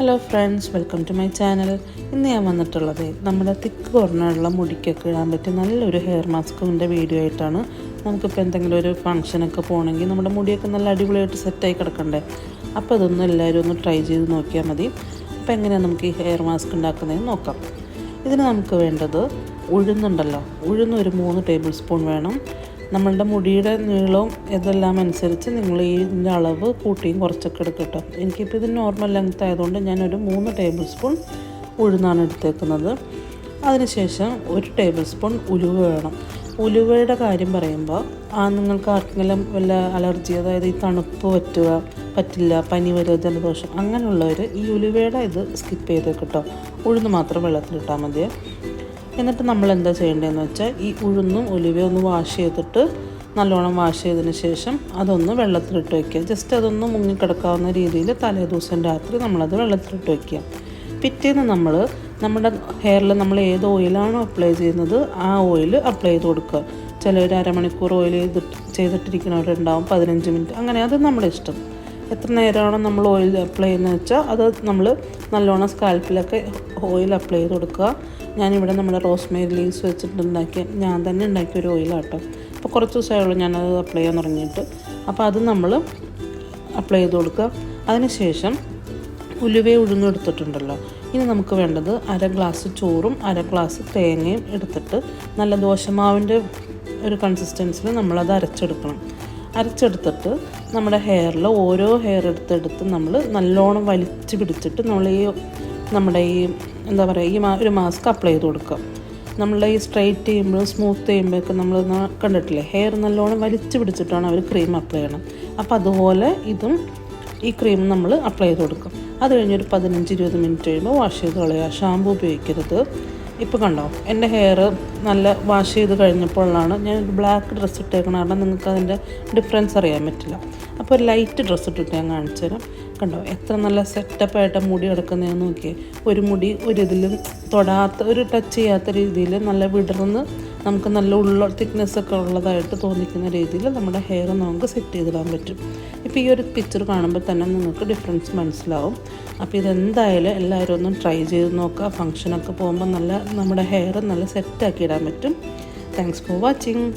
Hello friends welcome to my channel ഇന്ന് ഞാൻ വന്നിട്ടുള്ളത് നമ്മുടെ തിക്ക് കുറഞ്ഞുള്ള മുടിക്കൊക്കെ ഇടാൻ പറ്റിയ നല്ലൊരു ഹെയർ മാസ്കിന്റെ വീഡിയോ ആയിട്ടാണ്. നമുക്കിപ്പോൾ എന്തെങ്കിലും ഒരു ഫംഗ്ഷനൊക്കെ പോകണമെങ്കിൽ നമ്മുടെ മുടിയൊക്കെ നല്ല അടിപൊളിയായിട്ട് സെറ്റായി കിടക്കണ്ടേ? അപ്പോൾ അതൊന്നും എല്ലാവരും ഒന്ന് ട്രൈ ചെയ്ത് നോക്കിയാൽ മതി. അപ്പോൾ എങ്ങനെയാണ് നമുക്ക് ഈ ഹെയർ മാസ്ക് ഉണ്ടാക്കുന്നതെന്ന് നോക്കാം. ഇതിന് നമുക്ക് വേണ്ടത് ഉഴുന്നുണ്ടല്ലോ. ഉഴുന്ന് ഒരു മൂന്ന് ടേബിൾ സ്പൂൺ വേണം. നമ്മളുടെ മുടിയുടെ നീളവും ഇതെല്ലാം അനുസരിച്ച് നിങ്ങൾ ഇതിന്റെ അളവ് കൂട്ടിയും കുറച്ചൊക്കെ എടുക്കട്ടോ എനിക്കിപ്പോൾ ഇത് നോർമൽ ലെങ്ത് ആയതുകൊണ്ട് ഞാനൊരു മൂന്ന് ടേബിൾ സ്പൂൺ ഉഴുന്നാണ് എടുത്തേക്കുന്നത്. അതിനുശേഷം ഒരു ടേബിൾ സ്പൂൺ ഉലുവ വേണം. ഉലുവയുടെ കാര്യം പറയുമ്പോൾ ആ നിങ്ങൾക്ക് ആർക്കെങ്കിലും വല്ല അലർജി അതായത് ഈ തണുപ്പ് പറ്റുക പറ്റില്ല പനി വരിക ജലദോഷം അങ്ങനെയുള്ളവർ ഈ ഉലുവയുടെ ഇത് സ്കിപ്പ് ചെയ്ത് കേട്ടോ ഉഴുന്ന് മാത്രം വെള്ളത്തിലിട്ടാൽ മതിയേ. എന്നിട്ട് നമ്മൾ എന്താ ചെയ്യേണ്ടതെന്ന് വെച്ചാൽ ഈ ഉഴുന്നും ഉലുവയും ഒന്ന് വാഷ് ചെയ്തിട്ട് നല്ലോണം വാഷ് ചെയ്തതിന് ശേഷം അതൊന്ന് വെള്ളത്തിലിട്ട് വയ്ക്കുക ജസ്റ്റ് അതൊന്ന് മുങ്ങിക്കിടക്കാവുന്ന രീതിയിൽ തലേ ദിവസം രാത്രി നമ്മളത് വെള്ളത്തിലിട്ട് വയ്ക്കുക പിറ്റേന്ന് നമ്മൾ നമ്മുടെ ഹെയറിൽ നമ്മൾ ഏത് ഓയിലാണോ അപ്ലൈ ചെയ്യുന്നത് ആ ഓയിൽ അപ്ലൈ ചെയ്ത് കൊടുക്കുക. ചിലർ അരമണിക്കൂർ ഓയിൽ ചെയ്തിട്ട് ചെയ്തിട്ടിരിക്കുന്നവരുണ്ടാവും പതിനഞ്ച് മിനിറ്റ് അങ്ങനെ അത് നമ്മുടെ ഇഷ്ടം എത്ര നേരമാണോ നമ്മൾ ഓയിൽ അപ്ലൈ ചെയ്യുന്നത് വെച്ചാൽ അത് നമ്മൾ നല്ലോണം സ്കാൽപ്പിലൊക്കെ ഓയിൽ അപ്ലൈ ചെയ്ത് കൊടുക്കുക. ഞാനിവിടെ നമ്മുടെ റോസ്മേരി ലീവ്സ് വെച്ചിട്ട് വെച്ചിട്ടുണ്ടാക്കിയ ഞാൻ തന്നെ ഉണ്ടാക്കിയ ഒരു ഓയിലാട്ടോ അപ്പോൾ കുറച്ച് ദിവസമായുള്ളൂ ഞാനത് അപ്ലൈ ചെയ്യാൻ തുടങ്ങിയിട്ട്. അപ്പോൾ അത് നമ്മൾ അപ്ലൈ ചെയ്ത് കൊടുക്കുക. അതിനുശേഷം ഉലുവയെ ഉഴുന്നെടുത്തിട്ടുണ്ടല്ലോ ഇനി നമുക്ക് വേണ്ടത് അര ഗ്ലാസ് ചോറും അര ഗ്ലാസ് തേങ്ങയും എടുത്തിട്ട് നല്ല ദോശമാവിന്റെ ഒരു കൺസിസ്റ്റൻസിൽ നമ്മളത് അരച്ചെടുക്കണം. അരച്ചെടുത്തിട്ട് നമ്മുടെ ഹെയറിൽ ഓരോ ഹെയർ എടുത്തെടുത്ത് നമ്മൾ നല്ലോണം വലിച്ചു പിടിച്ചിട്ട് നമ്മൾ ഈ നമ്മുടെ ഈ എന്താ പറയുക ഈ ഒരു മാസ്ക് അപ്ലൈ ചെയ്ത് കൊടുക്കുക. നമ്മൾ ഈ സ്ട്രൈറ്റ് ചെയ്യുമ്പോൾ സ്മൂത്ത് ചെയ്യുമ്പോഴൊക്കെ നമ്മൾ കണ്ടിട്ടില്ലേ ഹെയർ നല്ലോണം വലിച്ചു പിടിച്ചിട്ടാണ് അവർ ക്രീം അപ്ലൈ ചെയ്യണം അപ്പോൾ അതുപോലെ ഇതും ഈ ക്രീം നമ്മൾ അപ്ലൈ ചെയ്ത് കൊടുക്കും അത് കഴിഞ്ഞൊരു പതിനഞ്ച് ഇരുപത് മിനിറ്റ് കഴിയുമ്പോൾ വാഷ് ചെയ്ത് കളയുക. ഷാമ്പൂ ഉപയോഗിക്കരുത്. ഇപ്പോൾ കണ്ടോ? എന്റെ ഹെയർ നല്ല വാഷ് ചെയ്ത് കഴിഞ്ഞപ്പോഴാണ് ഞാൻ ഒരു ബ്ലാക്ക് ഡ്രസ്സ് ഇട്ടേക്കണ കാരണം നിങ്ങൾക്ക് അതിന്റെ ഡിഫറൻസ് അറിയാൻ പറ്റില്ല. അപ്പോൾ ഒരു ലൈറ്റ് ഡ്രസ്സ് ഇട്ടിട്ട് ഞാൻ കാണിച്ചു തരാം. കണ്ടോ? എത്ര നല്ല സെറ്റപ്പായിട്ട് മുടി കിടക്കുന്നതെന്ന് നോക്കിയേ. ഒരു മുടി ഒരു തൊടാത്ത ഒരു ടച്ച് ചെയ്യാത്ത രീതിയിൽ നല്ല വിടർന്ന് നമുക്ക് നല്ല ഉള്ള തിക്നെസ് ഒക്കെ ഉള്ളതായിട്ട് തോന്നിക്കുന്ന രീതിയിൽ നമ്മുടെ ഹെയർ നമുക്ക് സെറ്റ് ചെയ്തിടാൻ പറ്റും. ഇപ്പോൾ ഈ ഒരു പിക്ചർ കാണുമ്പോൾ തന്നെ നിങ്ങൾക്ക് ഡിഫറൻസ് മനസ്സിലാവും. അപ്പോൾ ഇതെന്തായാലും എല്ലാവരും ഒന്ന് ട്രൈ ചെയ്ത് നോക്കുക. ഫങ്ഷനൊക്കെ പോകുമ്പോൾ നല്ല നമ്മുടെ ഹെയർ നല്ല സെറ്റാക്കി ഇടാൻ പറ്റും. Thanks for watching